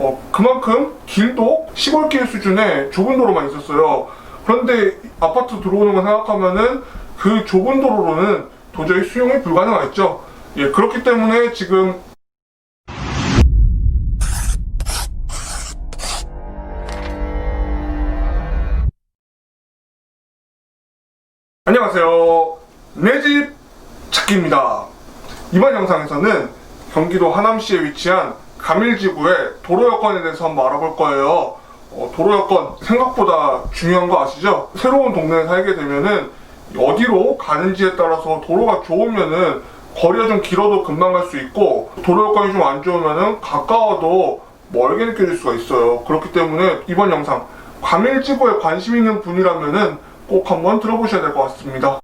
어, 그만큼 길도 시골길 수준의 좁은 도로만 있었어요. 그런데 아파트 들어오는 거 생각하면은 그 좁은 도로로는 도저히 수용이 불가능했죠. 예, 그렇기 때문에 지금 안녕하세요. 내 집 찾기입니다. 이번 영상에서는 경기도 하남시에 위치한 가밀지구의 도로 여건에 대해서 한번 알아볼 거예요. 어, 도로 여건 생각보다 중요한 거 아시죠? 새로운 동네에 살게 되면은 어디로 가는지에 따라서 도로가 좋으면은 거리가 좀 길어도 금방 갈 수 있고 도로 여건이 좀 안 좋으면은 가까워도 멀게 느껴질 수가 있어요. 그렇기 때문에 이번 영상 가밀지구에 관심 있는 분이라면은 꼭 한번 들어보셔야 될 것 같습니다.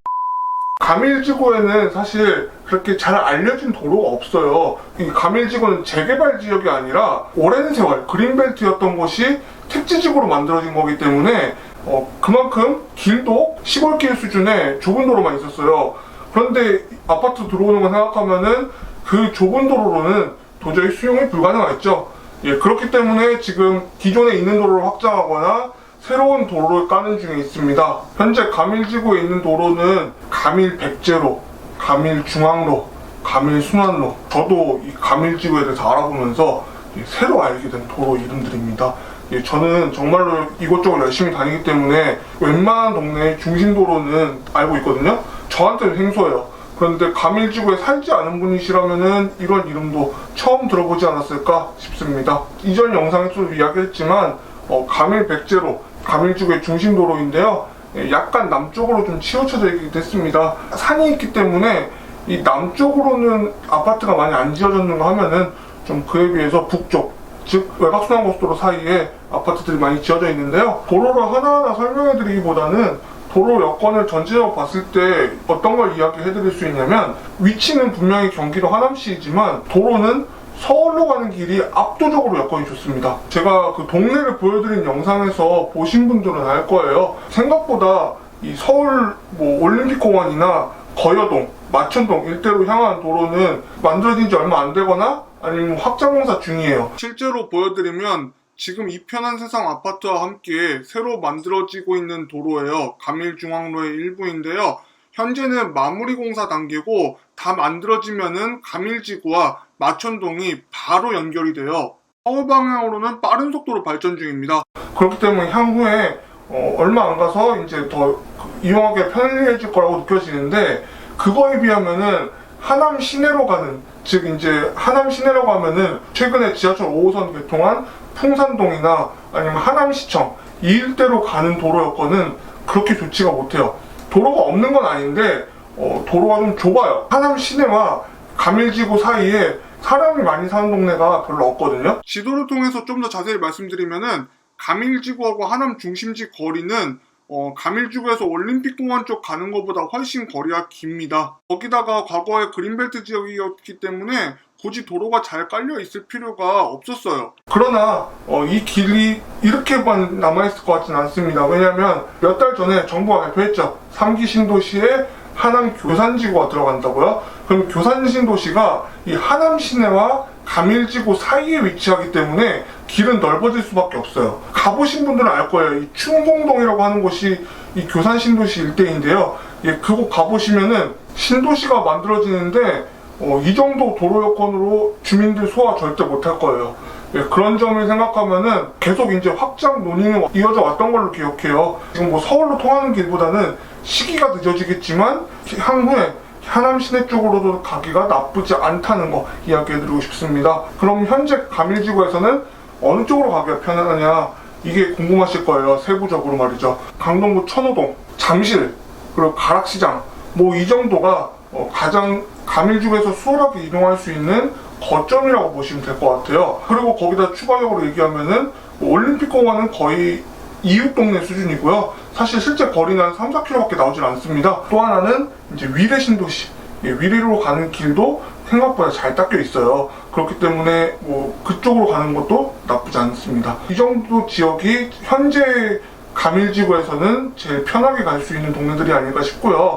가밀지구에는 사실 그렇게 잘 알려진 도로가 없어요. 이 가밀지구는 재개발 지역이 아니라 오랜 세월 그린벨트였던 곳이 택지지구로 만들어진 거기 때문에 어, 그만큼 길도 시골길 수준의 좁은 도로만 있었어요. 그런데 아파트 들어오는 거 생각하면은 그 좁은 도로로는 도저히 수용이 불가능했죠. 예, 그렇기 때문에 지금 기존에 있는 도로를 확장하거나 새로운 도로를 까는 중에 있습니다. 현재 가밀지구에 있는 도로는 가밀 백제로, 가밀 중앙로, 가밀 순환로. 저도 이 가밀지구에 대해서 알아보면서 이 새로 알게 된 도로 이름들입니다. 예, 저는 정말로 이곳저곳 열심히 다니기 때문에 웬만한 동네 중심도로는 알고 있거든요. 저한테는 생소해요. 그런데 가밀지구에 살지 않은 분이시라면은 이런 이름도 처음 들어보지 않았을까 싶습니다. 이전 영상에서도 이야기했지만 어, 가밀 백제로 가밀지구의 중심도로인데요. 예, 약간 남쪽으로 좀 치우쳐져 있게 됐습니다. 산이 있기 때문에 이 남쪽으로는 아파트가 많이 안 지어졌는가 하면은 좀 그에 비해서 북쪽, 즉 외곽순환고속도로 사이에 아파트들이 많이 지어져 있는데요. 도로를 하나하나 설명해 드리기보다는 도로 여건을 전체적으로 봤을 때 어떤 걸 이야기해 드릴 수 있냐면 위치는 분명히 경기도 하남시이지만 도로는 서울로 가는 길이 압도적으로 여건이 좋습니다. 제가 그 동네를 보여드린 영상에서 보신 분들은 알 거예요. 생각보다 이 서울 뭐 올림픽공원이나 거여동, 마천동 일대로 향한 도로는 만들어진 지 얼마 안 되거나 아니면 확장공사 중이에요. 실제로 보여드리면 지금 이 편한 세상 아파트와 함께 새로 만들어지고 있는 도로예요. 가밀중앙로의 일부인데요. 현재는 마무리 공사 단계고 다 만들어지면은 가밀지구와 마천동이 바로 연결이 돼요. 서울 방향으로는 빠른 속도로 발전 중입니다. 그렇기 때문에 향후에 어, 얼마 안 가서 이제 더 이용하기 편리해질 거라고 느껴지는데 그거에 비하면은 하남 시내로 가는 즉 이제 하남 시내로 가면은 최근에 지하철 5호선 개통한 풍산동이나 아니면 하남시청 이 일대로 가는 도로 여건은 그렇게 좋지가 못해요. 도로가 없는 건 아닌데 어, 도로가 좀 좁아요. 하남 시내와 가밀지구 사이에 사람이 많이 사는 동네가 별로 없거든요. 지도를 통해서 좀 더 자세히 말씀드리면은 가밀지구하고 하남 중심지 거리는 어, 가밀지구에서 올림픽공원 쪽 가는 것보다 훨씬 거리가 깁니다. 거기다가 과거에 그린벨트 지역이었기 때문에 굳이 도로가 잘 깔려 있을 필요가 없었어요. 그러나 어, 이 길이 이렇게만 남아있을 것 같지는 않습니다. 왜냐하면 몇 달 전에 정부가 발표했죠. 3기 신도시에 하남 교산지구가 들어간다고요? 그럼 교산 신도시가 이 하남 시내와 가밀지구 사이에 위치하기 때문에 길은 넓어질 수밖에 없어요. 가보신 분들은 알 거예요. 이 충봉동이라고 하는 곳이 이 교산 신도시 일대인데요. 예, 그곳 가보시면은 신도시가 만들어지는데 어, 이 정도 도로 여건으로 주민들 소화 절대 못할 거예요. 예, 그런 점을 생각하면은 계속 이제 확장 논의는 이어져 왔던 걸로 기억해요. 지금 뭐 서울로 통하는 길보다는 시기가 늦어지겠지만 향후에 하남 시내 쪽으로도 가기가 나쁘지 않다는 거 이야기해드리고 싶습니다. 그럼 현재 가밀지구에서는 어느 쪽으로 가기가 편하냐 이게 궁금하실 거예요. 세부적으로 말이죠. 강동구 천호동, 잠실, 그리고 가락시장 뭐 이 정도가 어, 가장 가밀지구에서 수월하게 이동할 수 있는 거점이라고 보시면 될 것 같아요. 그리고 거기다 추가적으로 얘기하면은 뭐 올림픽공원은 거의 이웃 동네 수준이고요. 사실 실제 거리는 한 3, 4km밖에 나오질 않습니다. 또 하나는 이제 위례 신도시. 예, 위례로 가는 길도 생각보다 잘 닦여 있어요. 그렇기 때문에 뭐 그쪽으로 가는 것도 나쁘지 않습니다. 이 정도 지역이 현재 가밀지구에서는 제일 편하게 갈 수 있는 동네들이 아닐까 싶고요.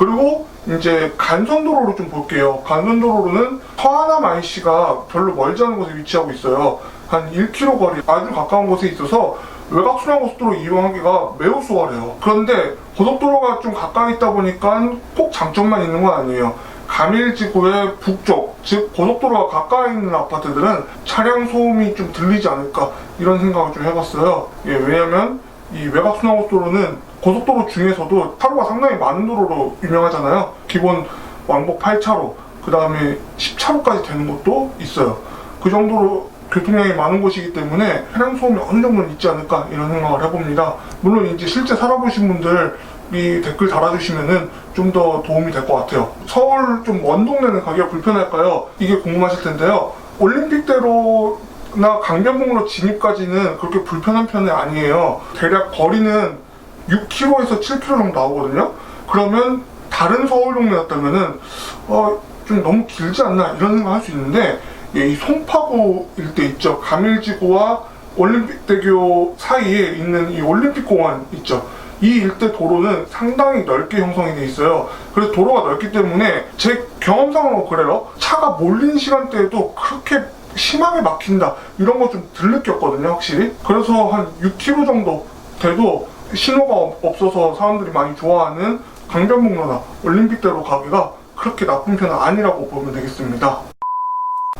그리고 이제 간선도로로 좀 볼게요. 간선도로로는 서하남 IC가 별로 멀지 않은 곳에 위치하고 있어요. 한 1km 거리 아주 가까운 곳에 있어서 외곽 순환고속도로 이용하기가 매우 수월해요. 그런데 고속도로가 좀 가까이 있다 보니까 꼭 장점만 있는 건 아니에요. 가밀지구의 북쪽, 즉 고속도로가 가까이 있는 아파트들은 차량 소음이 좀 들리지 않을까 이런 생각을 좀 해봤어요. 예, 왜냐면 이 외곽 순환고속도로는 고속도로 중에서도 차로가 상당히 많은 도로로 유명하잖아요. 기본 왕복 8차로, 그 다음에 10차로까지 되는 곳도 있어요. 그 정도로 교통량이 많은 곳이기 때문에 차량 소음이 어느 정도는 있지 않을까 이런 생각을 해봅니다. 물론 이제 실제 살아보신 분들 이 댓글 달아주시면은 좀 더 도움이 될 것 같아요. 서울 좀 먼 동네는 가기가 불편할까요? 이게 궁금하실 텐데요. 올림픽대로 나 강변북로 진입까지는 그렇게 불편한 편은 아니에요. 대략 거리는 6km에서 7km 정도 나오거든요. 그러면 다른 서울 동네였다면은 어, 좀 너무 길지 않나 이런 생각 할 수 있는데 예, 이 송파구 일대 있죠. 가밀지구와 올림픽대교 사이에 있는 이 올림픽공원 있죠. 이 일대 도로는 상당히 넓게 형성이 돼 있어요. 그래서 도로가 넓기 때문에 제 경험상으로 그래요. 차가 몰린 시간대에도 그렇게 심하게 막힌다 이런 거 좀 덜 느꼈거든요, 확실히. 그래서 한 6km 정도 돼도 신호가 없- 없어서 사람들이 많이 좋아하는 강변북로나 올림픽대로 가기가 그렇게 나쁜 편은 아니라고 보면 되겠습니다.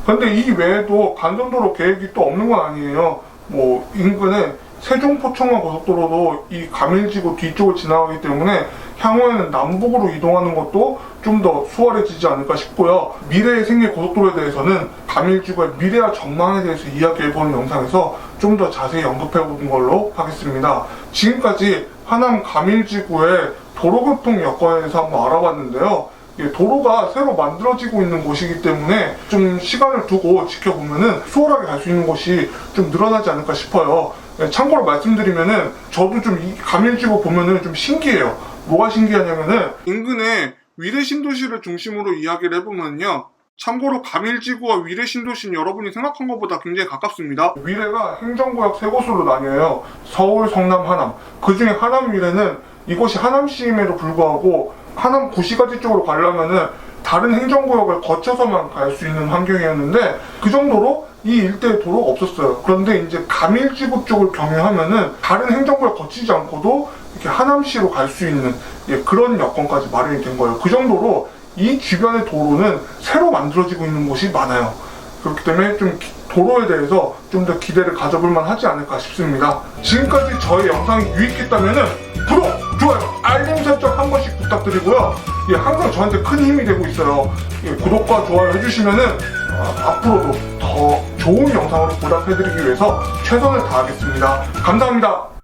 근데 이 외에도 간선도로 계획이 또 없는 건 아니에요. 뭐 인근에 세종포청만 고속도로도 이 가밀지구 뒤쪽을 지나가기 때문에 향후에는 남북으로 이동하는 것도 좀 더 수월해지지 않을까 싶고요. 미래의 생애 고속도로에 대해서는 가밀지구의 미래와 전망에 대해서 이야기해보는 영상에서 좀 더 자세히 언급해보는 걸로 하겠습니다. 지금까지 하남 가밀지구의 도로교통 여건에 대해서 한번 알아봤는데요. 예, 도로가 새로 만들어지고 있는 곳이기 때문에 좀 시간을 두고 지켜보면은 수월하게 갈 수 있는 곳이 좀 늘어나지 않을까 싶어요. 예, 참고로 말씀드리면은 저도 좀이 가밀지구 보면은 좀 신기해요. 뭐가 신기하냐면은 인근에 위례 신도시를 중심으로 이야기를 해보면요. 참고로 가밀지구와 위례 신도시는 여러분이 생각한 것보다 굉장히 가깝습니다. 위례가 행정구역 세 곳으로 나뉘어요. 서울, 성남, 하남. 그 중에 하남 위례는 이곳이 하남시임에도 불구하고 하남 구시가지 쪽으로 가려면은 다른 행정구역을 거쳐서만 갈 수 있는 환경이었는데 그 정도로 이 일대에 도로가 없었어요. 그런데 이제 가밀지구 쪽을 경유하면은 다른 행정구역 거치지 않고도 이렇게 하남시로 갈 수 있는 예, 그런 여건까지 마련이 된 거예요. 그 정도로 이 주변의 도로는 새로 만들어지고 있는 곳이 많아요. 그렇기 때문에 좀 기- 도로에 대해서 좀 더 기대를 가져볼 만 하지 않을까 싶습니다. 지금까지 저의 영상이 유익했다면 구독, 좋아요, 알림 설정 한 번씩 부탁드리고요. 예, 항상 저한테 큰 힘이 되고 있어요. 예, 구독과 좋아요 해주시면은 어, 앞으로도 더 좋은 영상으로 보답해드리기 위해서 최선을 다하겠습니다. 감사합니다.